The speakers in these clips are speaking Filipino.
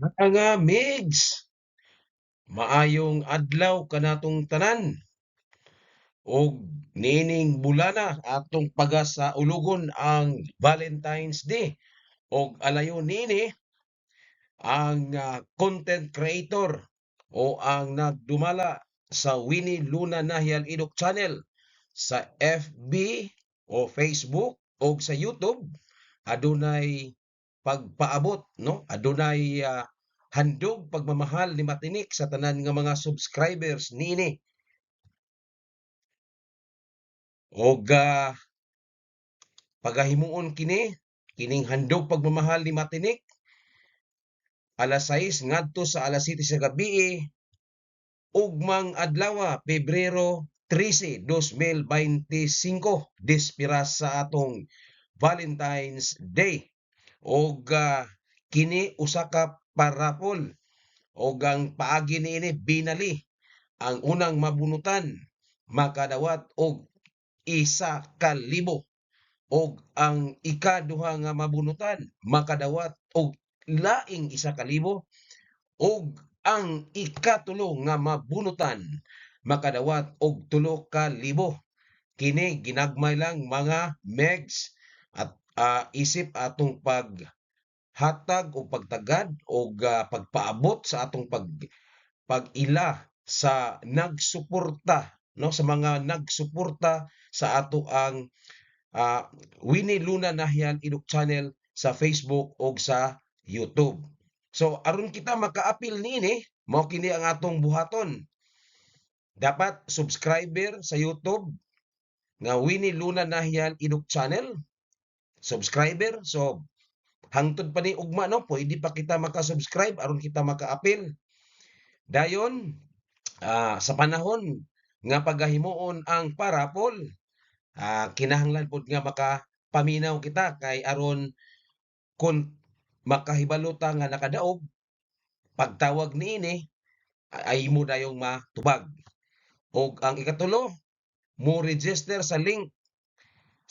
Mga migs, maayong adlaw kanatong tanan. Ug nining bulana atong paga sa ulugon ang Valentine's Day. Ug alayon nini ang ah, content creator o ang nagdumala sa Winnie Luna Nahial Idok channel sa FB o Facebook o sa YouTube. Adunay pagpaabot no? Adunay ah, handog pagmamahal ni Matinik sa tanan nga mga subscribers niini og ah, pagahimuon kini kining handog pagmamahal ni Matinik alas 6 ngadto sa alas 7 sa gabi ugmang adlaw Pebrero 13, 2025 dispira sa atong Valentine's Day og ah, kini usa ka parapol. Og ang paagi niini binali ang unang mabunutan makadawat og isa ka libo. Og ang ikaduha nga mabunutan makadawat og laing isa ka libo. Og ang ikatulo nga mabunutan makadawat og tulo ka libo. Kini ginagmay lang mga megs at ah, isip atong pag hatag o pagtagad o pagpaabot sa atong pag pag-ila sa nagsuporta no sa mga nagsuporta sa ato ang ah, Winnie Luna Nahyan Idok channel sa Facebook o sa YouTube. So aron kita maka-apil niini mao kini ang atong buhaton. Dapat subscriber sa YouTube nga Winnie Luna Nahyan Idok channel. Subscriber so hangtod pa ni ugma no pwede pa kita maka-subscribe aron kita maka-apil. Dayon ah, sa panahon nga pagahimuon ang parapol ah, kinahanglan pod nga makapaminaw kita kay aron kun makahibaluta nga nakadaog pagtawag niini ay mo dayong matubag. Og ang ikatulo, mo register sa link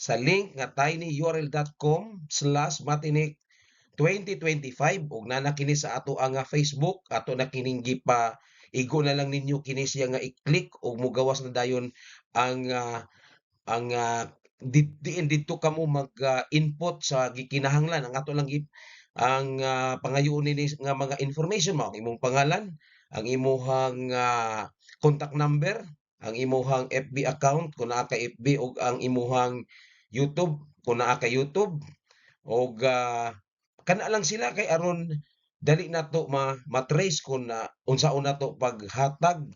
sa link nga tinyurl.com slash matinik 2025 ug na sa ato ang Facebook. Ato na kining gipa igo na lang ninyo kini siya nga i-click ug mogawas na dayon ang ah, ang uh, diin dito kamo mag-input sa gikinahanglan. Ang ato lang ang ah, pangayoon nini nga mga information mao. Imong pangalan, ang imong ah, contact number, ang imong FB account kung naa FB ug ang imong YouTube kung naa ka YouTube ug ah, kana lang sila kay aron dali nato ma matrace kung na unsaon nato paghatag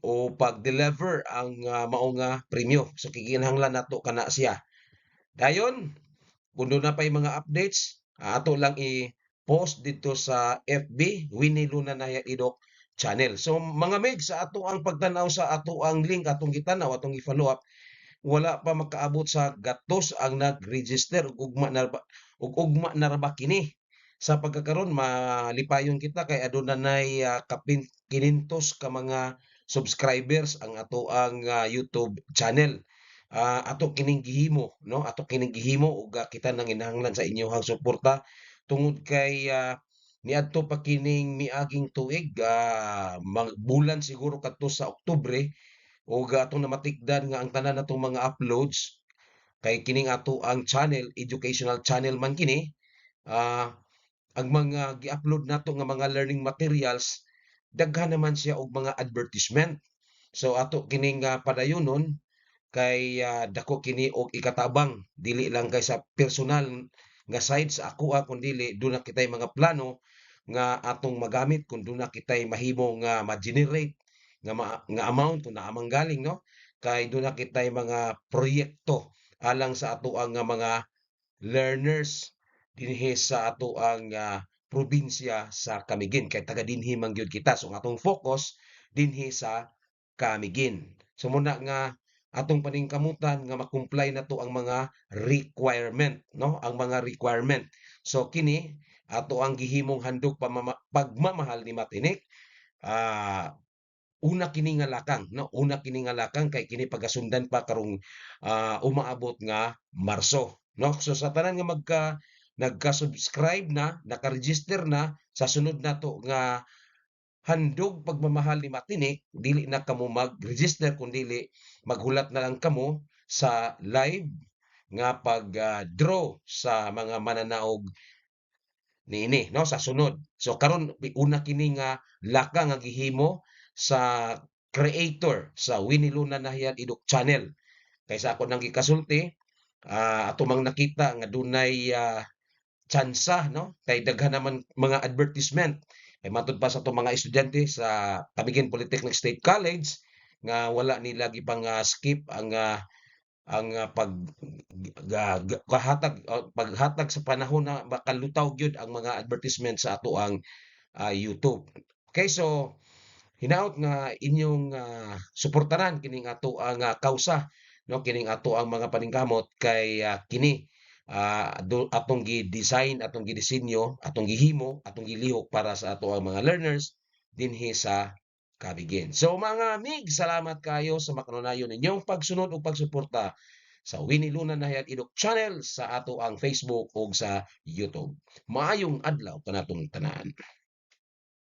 o pag-deliver ang ah, mao nga premyo. So kikinahanglan nato kana siya. Dayon, kung doon na pa'y mga updates, ah, ato lang i-post dito sa FB, Winnie Luna Naya Idok channel. So mga meg sa ato ang pagtanaw sa ato ang link atong gitanaw atong i-follow up wala pa makaabot sa gatos ang nag-register ug ugma na ug ugma na ra kini. Sa pagkakaron malipayon kita kay aduna nay uh, kapin kinintos ka mga subscribers ang ato ang uh, YouTube channel. Uh, ato kining gihimo no? Ato kining gihimo ug uh, kita nang inahanglan sa inyong suporta. Tungod kay uh, niadto pa kining miaging tuig uh, bulan siguro kadto sa Oktubre ug atong namatikdan nga ang tanan natong mga uploads kay kining ato ang channel educational channel man kini uh, ang mga gi-upload nato nga mga learning materials daghan naman siya og mga advertisement. So ato kining uh, padayonon kay uh, dako kini og ikatabang. Dili lang kay sa personal nga side sa ako kun dili do na kitay mga plano nga atong magamit kun do na kitay mahimo nga ma-generate nga, ma, nga amount kung naamang galing no? Kay do na kitay mga proyekto alang sa ato ang mga learners dinhi sa ato ang uh, probinsya sa Kamigin. Kay taga dinhi man gyud kita. So atong focus dinhi sa Kamigin. So muna nga atong paningkamutan nga makumply na to ang mga requirement no? Ang mga requirement. So kini ato ang gihimong handog pagmamahal ni Matinik. Uh, una kini nga lakang no? Una kini nga lakang kay kini pagasundan pa karong uh, umaabot nga Marso no? So sa tanan nga magka nagka-subscribe na, naka-register na sa sunod nato nga handog pagmamahal ni Matinik, dili na kamo mag-register kundili maghulat na lang kamo sa live nga pag-draw sa mga mananaog niini no? Sa sunod. So karon una kini nga laka nga gihimo sa creator sa Winnie Luna Nahyan Idok Channel. Kaysa ako nang gikasulti, ah ato mang nakita nga dunay ah, tsansa no kay daghan naman mga advertisement kay matud pa sa to mga estudyante sa Camiguin Polytechnic State College nga wala nila gipang ah, skip ang ah, ang ah, pag ga- kahatag ah, paghatag sa panahon na makalutaw gyud ang mga advertisement sa ato ang ah, YouTube. Okay, so hinaot nga inyong ah, suportaran kining ato ang ah, kausa no kining ato ang mga paningkamot kay ah, kini do- atong gi-design atong gidisenyo atong gihimo atong gilihok para sa ato ang mga learners dinhi sa Kabigin. So mga mig, salamat kayo sa makanunayon ninyong pagsunod ug pagsuporta sa Winnie Luna Nahayag Idok channel sa ato ang Facebook ug sa YouTube. Maayong adlaw kanatong tanan.